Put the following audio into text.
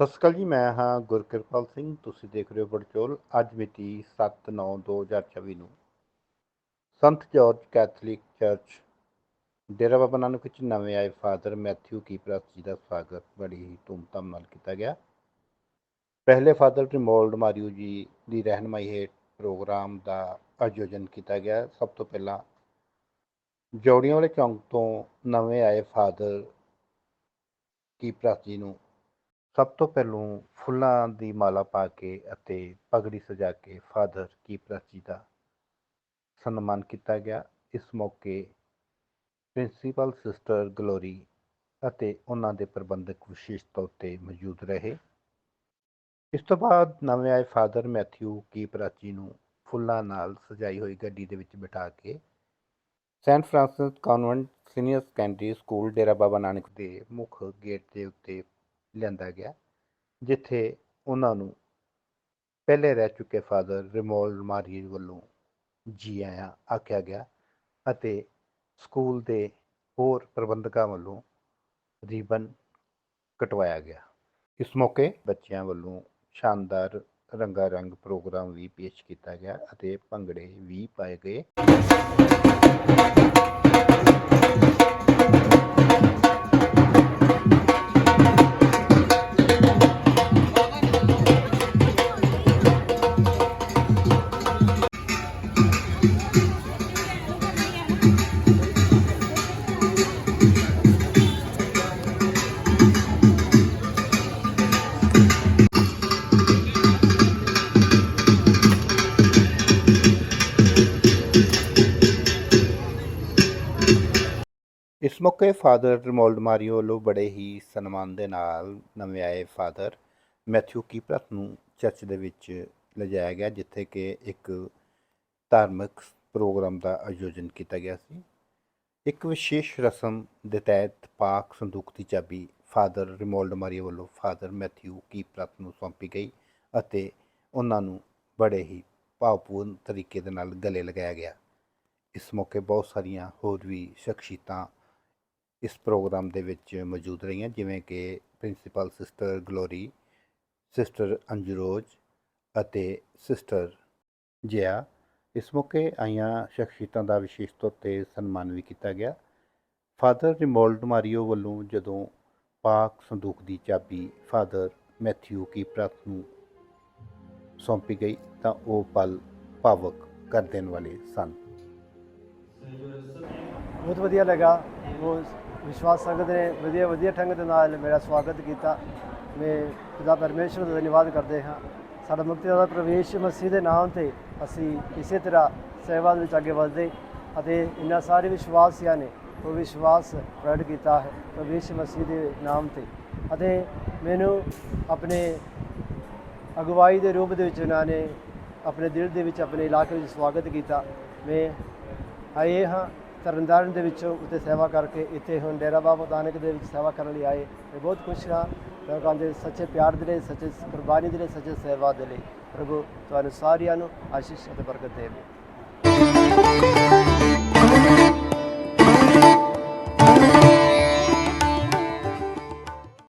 ਸਤਿ ਸ਼੍ਰੀ ਅਕਾਲ ਜੀ, ਮੈਂ ਹਾਂ ਗੁਰਕਿਰਪਾਲ ਸਿੰਘ, ਤੁਸੀਂ ਦੇਖ ਰਹੇ ਹੋ ਬੜਚੋਲ ਅੱਜ ਮਿਤੀ 7/9/2024 ਨੂੰ ਸੰਤ George Catholic church, Dera Baba Nanak ਵਿੱਚ ਨਵੇਂ ਆਏ ਫਾਦਰ ਮੈਥਿਊ ਕੀਪਰਸ ਜੀ ਦਾ ਸਵਾਗਤ, ਬੜੀ ਹੀ ਧੂਮਧਾਮ ਨਾਲ ਕੀਤਾ ਗਿਆ। ਪਹਿਲੇ ਫਾਦਰ ਰਿਮੋਲਡ ਮਾਰੀਓ ਜੀ ਦੀ ਰਹਿਨਮਾਈ ਹੇਠ ਪ੍ਰੋਗਰਾਮ ਦਾ ਆਯੋਜਨ ਕੀਤਾ ਗਿਆ। ਸਭ ਤੋਂ ਪਹਿਲਾਂ ਜੋੜੀਆਂ ਵਾਲੇ ਚੌਂਕ ਤੋਂ ਨਵੇਂ ਆਏ ਫਾਦਰ ਕੀਪਰਸ ਜੀ ਨੂੰ ਸਭ ਤੋਂ ਪਹਿਲੋਂ ਫੁੱਲਾਂ ਦੀ ਮਾਲਾ ਪਾ ਕੇ ਅਤੇ ਪਗੜੀ ਸਜਾ ਕੇ ਫਾਦਰ ਕੀਪਰਸ ਜੀ ਦਾ ਸਨਮਾਨ ਕੀਤਾ ਗਿਆ। ਇਸ ਮੌਕੇ ਪ੍ਰਿੰਸੀਪਲ ਸਿਸਟਰ ਗਲੋਰੀ ਅਤੇ ਉਹਨਾਂ ਦੇ ਪ੍ਰਬੰਧਕ ਵਿਸ਼ੇਸ਼ ਤੌਰ ਤੇ ਮੌਜੂਦ ਰਹੇ। ਇਸ ਤੋਂ ਬਾਅਦ ਨਵੇਂ ਆਏ ਫਾਦਰ ਮੈਥਿਊ ਕੀਪਰਸ ਜੀ ਨੂੰ ਫੁੱਲਾਂ ਨਾਲ ਸਜਾਈ ਹੋਈ ਗੱਡੀ ਦੇ ਵਿੱਚ ਬਿਠਾ ਕੇ Saint Francis convent senior secondary school Dera Baba Nanak ਦੇ ਮੁੱਖ ਗੇਟ ਦੇ ਉੱਤੇ ਲਿਆਂਦਾ ਗਿਆ, ਜਿੱਥੇ ਉਹਨਾਂ ਨੂੰ ਪਹਿਲੇ ਰਹਿ ਚੁੱਕੇ ਫਾਦਰ ਰਿਮੋਲ ਮਾਰੀ ਵੱਲੋਂ ਜੀ ਆਇਆਂ ਆਖਿਆ ਗਿਆ ਅਤੇ ਸਕੂਲ ਦੇ ਹੋਰ ਪ੍ਰਬੰਧਕਾਂ ਵੱਲੋਂ ਰਿਬਨ ਕਟਵਾਇਆ ਗਿਆ। ਇਸ ਮੌਕੇ ਬੱਚਿਆਂ ਵੱਲੋਂ ਸ਼ਾਨਦਾਰ ਰੰਗਾ ਰੰਗ ਪ੍ਰੋਗਰਾਮ ਵੀ ਪੇਸ਼ ਕੀਤਾ ਗਿਆ ਅਤੇ ਭੰਗੜੇ ਵੀ ਪਾਏ ਗਏ। ਇਸ ਮੌਕੇ ਫਾਦਰ ਰਿਮੋਲਡ ਮਾਰੀਓ ਵੱਲੋਂ ਬੜੇ ਹੀ ਸਨਮਾਨ ਦੇ ਨਾਲ ਨਵੇਂ ਆਏ ਫਾਦਰ ਮੈਥਿਊ ਕੀਪਰਸ ਨੂੰ ਚਰਚ ਦੇ ਵਿੱਚ ਲਿਜਾਇਆ ਗਿਆ, ਜਿੱਥੇ ਕਿ ਇੱਕ ਧਾਰਮਿਕ ਪ੍ਰੋਗਰਾਮ ਦਾ ਆਯੋਜਨ ਕੀਤਾ ਗਿਆ ਸੀ। ਇੱਕ ਵਿਸ਼ੇਸ਼ ਰਸਮ ਦੇ ਤਹਿਤ ਪਾਕ ਸੰਦੂਕ ਦੀ ਚਾਬੀ ਫਾਦਰ ਰਿਮੋਲਡ ਮਾਰੀਓ ਵੱਲੋਂ ਫਾਦਰ ਮੈਥਿਊ ਕੀਪਰਸ ਨੂੰ ਸੌਂਪੀ ਗਈ ਅਤੇ ਉਹਨਾਂ ਨੂੰ ਬੜੇ ਹੀ ਭਾਵਪੂਰਨ ਤਰੀਕੇ ਦੇ ਨਾਲ ਗਲੇ ਲਗਾਇਆ ਗਿਆ। ਇਸ ਮੌਕੇ ਬਹੁਤ ਸਾਰੀਆਂ ਹੋਰ ਵੀ ਸ਼ਖਸੀਅਤਾਂ ਇਸ ਪ੍ਰੋਗਰਾਮ ਦੇ ਵਿੱਚ ਮੌਜੂਦ ਰਹੀਆਂ, ਜਿਵੇਂ ਕਿ ਪ੍ਰਿੰਸੀਪਲ ਸਿਸਟਰ ਗਲੋਰੀ, ਸਿਸਟਰ ਅੰਜਰੋਜ ਅਤੇ ਸਿਸਟਰ ਜਿਆ। ਇਸ ਮੌਕੇ ਆਈਆਂ ਸ਼ਖਸੀਅਤਾਂ ਦਾ ਵਿਸ਼ੇਸ਼ ਤੌਰ ਤੇ ਸਨਮਾਨ ਵੀ ਕੀਤਾ ਗਿਆ। ਫਾਦਰ ਰਿਮੋਲਡ ਮਾਰੀਓ ਵੱਲੋਂ ਜਦੋਂ ਪਾਕ ਸੰਦੂਕ ਦੀ ਚਾਬੀ ਫਾਦਰ ਮੈਥਿਊ ਕੀ ਕੀਪਰਸ ਨੂੰ ਸੌਂਪੀ ਗਈ, ਤਾਂ ਉਹ ਪਲ ਭਾਵਕ ਕਰ ਦੇਣ ਵਾਲੇ ਸਨ। ਬਹੁਤ ਵਧੀਆ ਲੱਗਾ। ਉਹ ਵਿਸ਼ਵਾਸ ਸੰਗਤ ਨੇ ਵਧੀਆ ਵਧੀਆ ਢੰਗ ਦੇ ਨਾਲ ਮੇਰਾ ਸਵਾਗਤ ਕੀਤਾ। ਮੈਂ ਪਿਤਾ ਪਰਮੇਸ਼ਰ ਦਾ ਧੰਨਵਾਦ ਕਰਦੇ ਹਾਂ। ਸਾਡਾ ਮੁਕਤੀ ਦਾ ਪ੍ਰਵੇਸ਼ ਮਸੀਹ ਦੇ ਨਾਮ ਤੇ ਅਸੀਂ ਇਸੇ ਤਰ੍ਹਾਂ ਸੇਵਾ ਦੇ ਵਿੱਚ ਅੱਗੇ ਵਧਦੇ ਅਤੇ ਇਹਨਾਂ ਸਾਰੇ ਵਿਸ਼ਵਾਸੀਆਂ ਨੇ ਉਹ ਵਿਸ਼ਵਾਸ ਪ੍ਰਗਟ ਕੀਤਾ ਹੈ ਪ੍ਰਵੇਸ਼ ਮਸੀਹ ਦੇ ਨਾਮ ਤੇ। ਅਤੇ ਮੈਨੂੰ ਆਪਣੇ ਅਗਵਾਈ ਦੇ ਰੂਪ ਦੇ ਵਿੱਚ ਉਹਨਾਂ ਨੇ ਆਪਣੇ ਦਿਲ ਦੇ ਵਿੱਚ ਆਪਣੇ ਇਲਾਕੇ ਵਿੱਚ ਸਵਾਗਤ ਕੀਤਾ। ਮੈਂ ਆਏ ਹਾਂ ਤਰਨਤਾਰਨ ਦੇ ਵਿੱਚੋਂ ਉੱਤੇ ਸੇਵਾ ਕਰਕੇ ਇੱਥੇ ਹੁਣ ਡੇਰਾ ਬਾਬਾ ਨਾਨਕ ਦੇ ਵਿੱਚ ਸੇਵਾ ਕਰਨ ਲਈ ਆਏ। ਮੈਂ ਬਹੁਤ ਖੁਸ਼ ਹਾਂ। ਲੋਕਾਂ ਦੇ ਸੱਚੇ ਪਿਆਰ ਦੇ ਲਈ, ਸੱਚੇ ਕੁਰਬਾਨੀ ਦੇ ਲਈ, ਸੱਚੇ ਸੇਵਾ ਦੇ ਲਈ। ਪ੍ਰਭੂ, ਤੁਹਾਨੂੰ ਸਾਰਿਆਂ ਨੂੰ ਆਸ਼ੀਸ਼ ਅਤੇ ਬਰਕਤ ਦੇਵੇ।